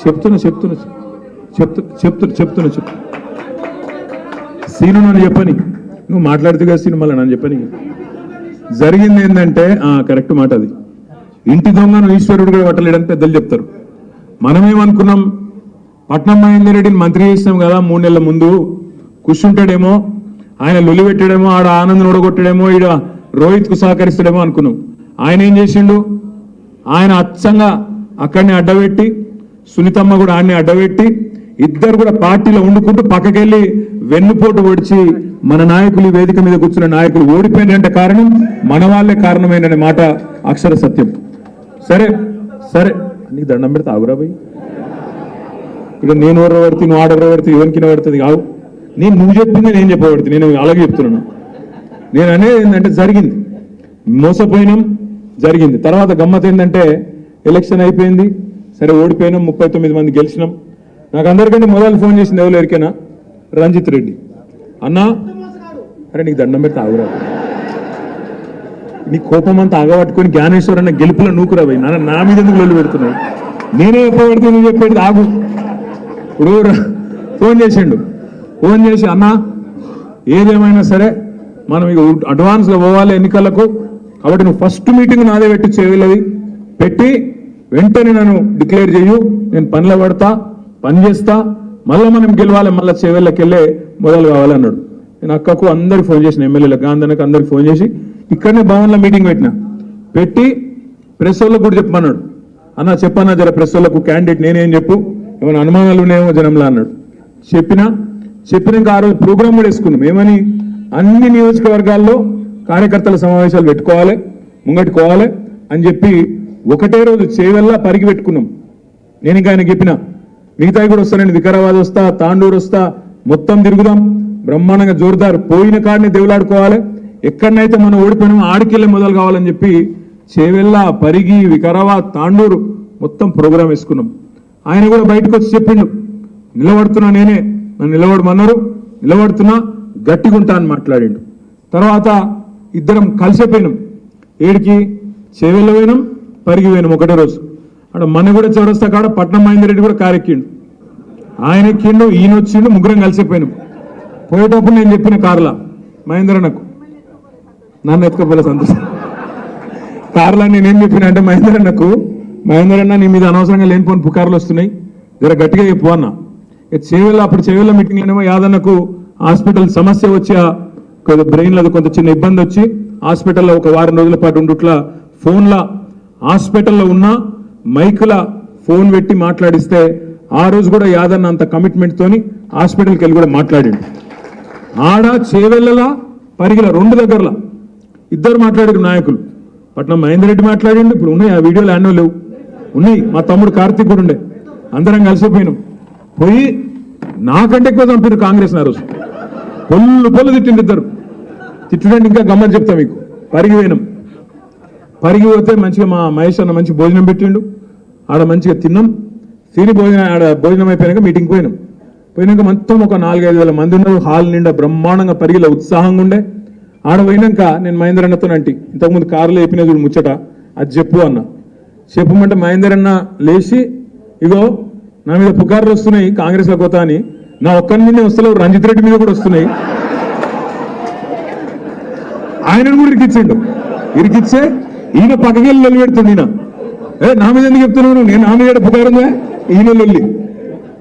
చెప్తున్నా చెప్తున్నా చెప్తు చెప్తున్నా చెప్తున్నా చెప్తున్నా. సీను నన్ను చెప్పని. నువ్వు మాట్లాడుతూ కదా సీను మళ్ళీ నన్ను చెప్పని. జరిగింది ఏంటంటే కరెక్ట్ మాట అది. ఇంటి దొంగను ఈశ్వరుడు కూడా పట్టలేడని పెద్దలు చెప్తారు. మనమేమనుకున్నాం? పట్నం మహేందర్ రెడ్డిని మంత్రి చేసినాం కదా మూడు నెలల ముందు. కూర్చుంటాడేమో ఆయన లొలి పెట్టాడేమో ఆడ ఆనంద్ ఓడగొట్టాడేమో ఈడ రోహిత్కు సహకరిస్తాడేమో అనుకున్నాం. ఆయన ఏం చేసిండు? ఆయన అచ్చంగా అక్కడిని అడ్డబెట్టి సునీతమ్మ కూడా ఆడిని అడ్డబెట్టి ఇద్దరు కూడా పార్టీలో వండుకుంటూ పక్కకెళ్ళి వెన్నుపోటు ఒడిచి మన నాయకులు వేదిక మీద కూర్చున్న నాయకులు ఓడిపోయినంటే కారణం మన వాళ్ళే కారణమైన మాట అక్షర సత్యం. సరే సరే. నీకు దండం పెడితే ఆగురా పోయి ఇక నేను ఎవరు పడితే నువ్వు ఆడెవరు పడితే ఎవరికిన పడుతుంది కావు. నేను నువ్వు చెప్పింది నేను చెప్పబడుతుంది. నేను అలాగే చెప్తున్నాను. నేను అనేది ఏంటంటే జరిగింది. మోసపోయినాం జరిగింది. తర్వాత గమ్మత్ ఏంటంటే ఎలక్షన్ అయిపోయింది. సరే ఓడిపోయినాం ముప్పై తొమ్మిది మంది గెలిచినాం. నాకు అందరికంటే మొదలు ఫోన్ చేసింది ఎవరు ఎరికైనా రంజిత్ రెడ్డి. అన్నా అరే నీకు దండం పెడితే ఆగురా. నీ కోపం అంతా ఆగబట్టుకొని జ్ఞానేశ్వర్ అన్న గెలుపులో నూకురా పోయి. నా నా మీద ఎందుకు లొల్లి పెడుతున్నావు? నేనే ఎప్పుడు పెడితే నువ్వు చెప్పేది ఆగు. ఇప్పుడు ఫోన్ చేసిండు. ఫోన్ చేసి అన్నా ఏదేమైనా సరే మనం ఇక అడ్వాన్స్గా పోవాలి ఎన్నికలకు. కాబట్టి నువ్వు ఫస్ట్ మీటింగ్ నాదే పెట్టి చేయలేదు పెట్టి వెంటనే నన్ను డిక్లేర్ చేయు నేను పనిలో పడతా పని చేస్తా. మళ్ళీ మనం గెలవాలి మళ్ళీ సేవల్లోకి వెళ్ళే మొదలు కావాలన్నాడు. నేను అక్కకు అందరికి ఫోన్ చేసిన ఎమ్మెల్యేలకు గాంధీకి అందరికి ఫోన్ చేసి ఇక్కడనే భవన్లో మీటింగ్ పెట్టిన? పెట్టి ప్రెస్ వాళ్ళకు కూడా చెప్పమన్నాడు. అన్న చెప్పన్నా జర ప్రెస్ వాళ్ళకు క్యాండిడేట్ నేనేం చెప్పు? ఏమైనా అనుమానాలు ఉన్నాయేమో జనంలో అన్నాడు. చెప్పినా? చెప్పినాక ఆ రోజు ప్రోగ్రామ్ కూడా వేసుకున్నాం. ఏమని? అన్ని నియోజకవర్గాల్లో కార్యకర్తల సమావేశాలు పెట్టుకోవాలి ముంగట్టుకోవాలి అని చెప్పి ఒకటే రోజు చేవెల్లా పరిగి పెట్టుకున్నాం. నేను ఇంకా ఆయన చెప్పిన మిగతాయి కూడా వస్తానండి వికారాబాద్ వస్తా తాండూరు వస్తా మొత్తం తిరుగుదాం. బ్రహ్మాండంగా జోరుదారు పోయిన కాడిని దేవులాడుకోవాలి. ఎక్కడనైతే మనం ఓడిపోయినామో ఆడికెళ్ళి మొదలు కావాలని చెప్పి చేవెల్లా పరిగి వికారాబాద్ తాండూరు మొత్తం ప్రోగ్రాం వేసుకున్నాం. ఆయన కూడా బయటకు వచ్చి చెప్పిండు నిలబడుతున్నా నేనే నన్ను నిలబడమన్నారు నిలబడుతున్నా గట్టిగుంటా అని మాట్లాడిండు. తర్వాత ఇద్దరం కలిసిపోయినాం ఏడికి? చేవెళ్ళ పోయినాం పరిగి ఒకటే రోజు. అక్కడ మన కూడా చౌరస్తా కాడ పట్నం మహేందర్ రెడ్డి కూడా కారు ఎక్కిండు ఆయన ఎక్కిండు ఈయన వచ్చిండు ముగ్గురం కలిసిపోయినాం పోయేటప్పుడు నేను చెప్పిన కార్లా మహేందర్ నాకు నన్ను ఎత్తుకపోలే సంతోషం. కార్లా నేనేం చెప్పిన అంటే మహేందర్ అన్నకు మహేందర్ అన్న నీ మీద అనవసరంగా లేనిపోని పుకార్లు వస్తున్నాయి. జర గట్టిగా చెప్పు అన్న. ఇక అప్పుడు అప్పుడు మీటింగ్ ఏమో యాదన్నకు హాస్పిటల్ సమస్య వచ్చి కొద్దిగా బ్రెయిన్లో కొంత చిన్న ఇబ్బంది వచ్చి హాస్పిటల్లో ఒక వారం రోజుల పాటు ఉండుట్లా ఫోన్ల హాస్పిటల్లో ఉన్న మైకుల ఫోన్ పెట్టి మాట్లాడిస్తే ఆ రోజు కూడా యాదన్న అంత కమిట్మెంట్తోని హాస్పిటల్కి వెళ్ళి కూడా మాట్లాడిండు. ఆడ చేవెళ్ళలా పరిగిల రెండు దగ్గరలా ఇద్దరు మాట్లాడారు నాయకులు. పట్నం మహేందర్ రెడ్డి మాట్లాడిండు ఇప్పుడు ఉన్నాయి ఆ వీడియోలు అన్నో లేవు. ఉన్నాయి మా తమ్ముడు కార్తీక్ కూడా ఉండే. అందరం కలిసిపోయినాం పోయి నాకంటే ఎక్కువ చంపారు కాంగ్రెస్ ఆ రోజు పొల్లు పొల్లు తిట్టిండు ఇద్దరు తిట్టడానికి ఇంకా గమ్మని చెప్తా మీకు. పరిగిపోయినాం పరిగి పోతే మంచిగా మా మహేష్ అన్న మంచి భోజనం పెట్టిండు. ఆడ మంచిగా తిన్నాం. తిని భోజనం ఆడ భోజనం అయిపోయాక మీటింగ్ పోయినాం. పోయినాక మొత్తం ఒక నాలుగైదు వేల మంది ఉన్నారు. హాల్ నిండా బ్రహ్మాండంగా పరిగిలో ఉత్సాహంగా ఉండే. ఆడ పోయినాక నేను మహేందర్ అన్నతో అంటి ఇంతకుముందు కారులో వేపిన చూడు ముచ్చట అది చెప్పు అన్న. చెప్పమంటే మహేందర్ అన్న లేచి ఇగో నా మీద పుకార్లు వస్తున్నాయి కాంగ్రెస్లో కొత్త అని. నా ఒక్కరి మీదే వస్తలేవు రంజిత్ రెడ్డి మీద కూడా వస్తున్నాయి. ఆయనను కూడా ఇరికిచ్చిండు. ఇరికిచ్చే ఈయన పక్కకెళ్ళి లొల్లి పెడుతుంది ఈయన. ఏ నా మీద ఎందుకు చెప్తున్నావు నేను నా మీద పుకారుందా? ఈయన లొల్లి.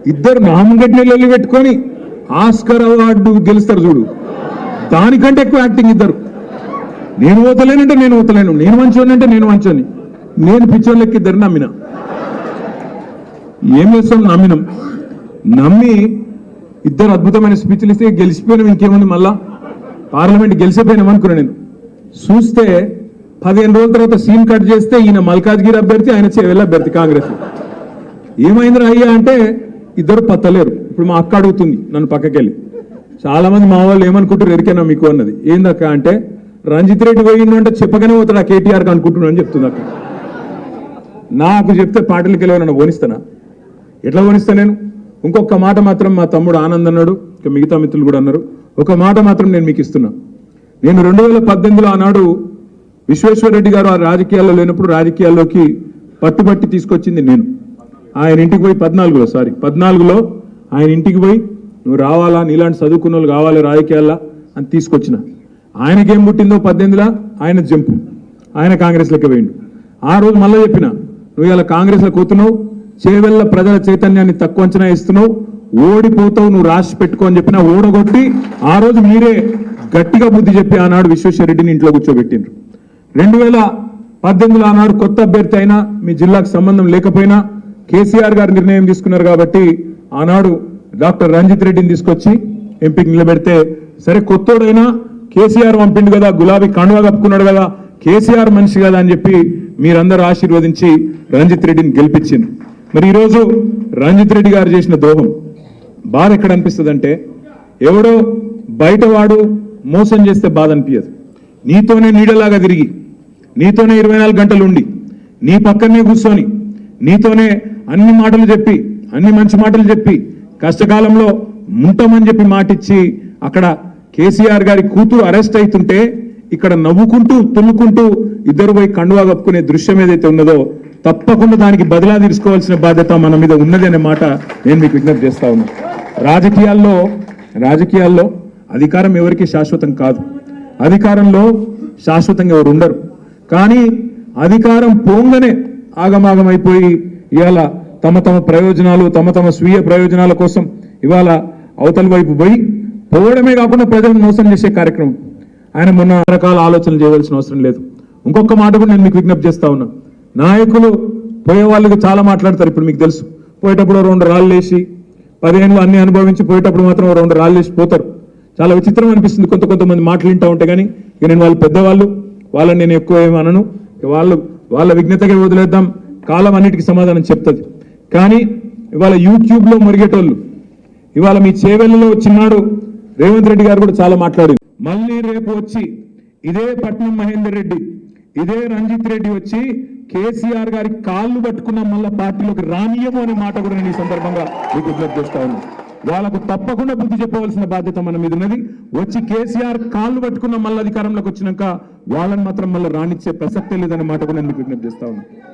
ఇద్దరు నామగడ్డి లొల్లి పెట్టుకొని ఆస్కర్ అవార్డు గెలుస్తారు చూడు. దానికంటే ఎక్కువ యాక్టింగ్ ఇద్దరు. నేను పోతలేనంటే నేను పోతలేను నేను మంచోని అంటే నేను మంచోని నేను పిచ్చోళ్ళకి ఇద్దరు నమ్మిన. ఏం చేస్తాం? నమ్మినాం. నమ్మి ఇద్దరు అద్భుతమైన స్పీచ్లు ఇస్తే గెలిచిపోయినాం ఇంకేముంది మళ్ళా? పార్లమెంట్ గెలిచిపోయినాం అనుకున్నాను నేను. చూస్తే పదిహేను రోజుల తర్వాత సీన్ కట్ చేస్తే ఈయన మల్కాజ్గిరి అభ్యర్థి ఆయన చేవెళ్ళ అభ్యర్థి కాంగ్రెస్. ఏమైందిరా అయ్యా అంటే ఇద్దరు పత్తలేరు. ఇప్పుడు మా అక్క అడుగుతుంది నన్ను పక్కకెళ్ళి. చాలా మంది మా వాళ్ళు ఏమనుకుంటారు ఎరికేనా మీకు అన్నది. ఏందక్క అంటే రంజిత్ రెడ్డి పోయిండు అంటే చెప్పగానే పోతాడు ఆ కేటీఆర్కి అనుకుంటున్నాను అని చెప్తుంది అక్క. నాకు చెప్తే పాటలకి వెళ్ళి నన్ను ఓనిస్తానా? ఎట్లా ఓనిస్తా నేను? ఇంకొక మాట మాత్రం మా తమ్ముడు ఆనంద్ అన్నాడు. ఇంకా మిగతా మిత్రులు కూడా అన్నారు. ఒక మాట మాత్రం నేను మీకు ఇస్తున్నా. నేను రెండు వేల పద్దెనిమిదిలో ఆనాడు విశ్వేశ్వరరెడ్డి గారు ఆ రాజకీయాల్లో లేనప్పుడు రాజకీయాల్లోకి పట్టుబట్టి తీసుకొచ్చింది నేను. ఆయన ఇంటికి పోయి పద్నాలుగులో సారీ పద్నాలుగులో ఆయన ఇంటికి పోయి నువ్వు రావాలా? నీలాంటి చదువుకున్న వాళ్ళు కావాలి రాజకీయాల్లో అని తీసుకొచ్చిన. ఆయనకేం పుట్టిందో పద్దెనిమిదిలా ఆయన జంపు. ఆయన కాంగ్రెస్లోకి పోయిండు ఆ రోజు మళ్ళీ చెప్పిన నువ్వు ఇలా కాంగ్రెస్లో కూతున్నావు చేవెళ్ళ ప్రజల చైతన్యాన్ని తక్కువ అంచనా ఇస్తున్నావు ఓడిపోతావు నువ్వు రాసి పెట్టుకో అని చెప్పిన ఓడగొట్టి ఆ రోజు మీరే గట్టిగా బుద్ధి చెప్పి ఆనాడు విశ్వేశ్వరరెడ్డిని ఇంట్లో కూర్చోబెట్టిండ్రు. రెండు వేల పద్దెనిమిదిలో ఆనాడు కొత్త అభ్యర్థి అయినా మీ జిల్లాకు సంబంధం లేకపోయినా కేసీఆర్ గారు నిర్ణయం తీసుకున్నారు కాబట్టి ఆనాడు డాక్టర్ రంజిత్ రెడ్డిని తీసుకొచ్చి ఎంపీకి నిలబెడితే సరే కొత్తోడైనా కేసీఆర్ పంపిండు కదా గులాబీ కండువా కప్పుకున్నాడు కదా కేసీఆర్ మనిషి కదా అని చెప్పి మీరందరూ ఆశీర్వదించి రంజిత్ రెడ్డిని గెలిపించింది మరి ఈరోజు రంజిత్ రెడ్డి గారు చేసిన ద్రోహం బాధ ఎక్కడ అనిపిస్తుంది అంటే ఎవడో బయటవాడు మోసం చేస్తే బాధ అనిపించదు నీతోనే నీడలాగా తిరిగి నీతోనే ఇరవై నాలుగు గంటలు ఉండి నీ పక్కనే కూర్చొని నీతోనే అన్ని మాటలు చెప్పి అన్ని మంచి మాటలు చెప్పి కష్టకాలంలో ముంటమని చెప్పి మాటిచ్చి అక్కడ కేసీఆర్ గారి కూతురు అరెస్ట్ అవుతుంటే ఇక్కడ నవ్వుకుంటూ తుల్లుకుంటూ ఇద్దరు పోయి కండువా కప్పుకునే దృశ్యం ఏదైతే ఉన్నదో తప్పకుండా దానికి బదిలా తీసుకోవాల్సిన బాధ్యత మన మీద ఉన్నది అనే మాట నేను మీకు విజ్ఞప్తి చేస్తా ఉన్నా. రాజకీయాల్లో రాజకీయాల్లో అధికారం ఎవరికి శాశ్వతం కాదు. అధికారంలో శాశ్వతంగా ఎవరు ఉండరు. కానీ అధికారం పోంగనే ఆగమాగం అయిపోయి ఇవాళ తమ తమ ప్రయోజనాలు తమ తమ స్వీయ ప్రయోజనాల కోసం ఇవాళ అవతల వైపు పోయి పోవడమే కాకుండా ప్రజలను మోసం చేసే కార్యక్రమం. ఆయన మొన్న రకాల ఆలోచనలు చేయవలసిన అవసరం లేదు. ఇంకొక మాట కూడా నేను మీకు విజ్ఞప్తి చేస్తా ఉన్నా. నాయకులు పోయే వాళ్ళకి చాలా మాట్లాడతారు ఇప్పుడు మీకు తెలుసు. పోయేటప్పుడు రెండు రాళ్ళు వేసి పదిహేనులు అన్ని అనుభవించి పోయేటప్పుడు మాత్రం రెండు రాళ్ళు వేసి పోతారు. చాలా విచిత్రం అనిపిస్తుంది. కొంత కొంతమంది మాటలు వింటూ ఉంటే కానీ ఇక నేను వాళ్ళు పెద్దవాళ్ళు వాళ్ళని నేను ఎక్కువ ఏమనను అనను. వాళ్ళు వాళ్ళ విఘ్నతగా వదిలేద్దాం. కాలం అన్నిటికీ సమాధానం చెప్తుంది. కానీ ఇవాళ యూట్యూబ్లో మురిగేటోళ్ళు ఇవాళ మీ చేవెళ్ళలో వచ్చినాడు రేవంత్ రెడ్డి గారు కూడా చాలా మాట్లాడింది మళ్ళీ రేపు వచ్చి ఇదే పట్నం మహేందర్ రెడ్డి ఇదే రంజిత్ రెడ్డి వచ్చి కేసీఆర్ గారి కాళ్ళు పట్టుకున్న మళ్ళీ పార్టీలోకి రానియము అనే మాట కూడా నేను ఈ సందర్భంగా మీకు విజ్ఞప్తి చేస్తా ఉన్నాను వాళ్ళకు తప్పకుండా బుద్ధి చెప్పవలసిన బాధ్యత మన మీద ఉన్నది. వచ్చి కేసీఆర్ కాళ్ళు పట్టుకున్న మళ్ళీ అధికారంలోకి వచ్చినాక వాళ్ళని మాత్రం మళ్ళీ రానిచ్చే ప్రసక్తే లేదనే మాట కూడా నేను మీకు విజ్ఞప్తి చేస్తా ఉన్నాను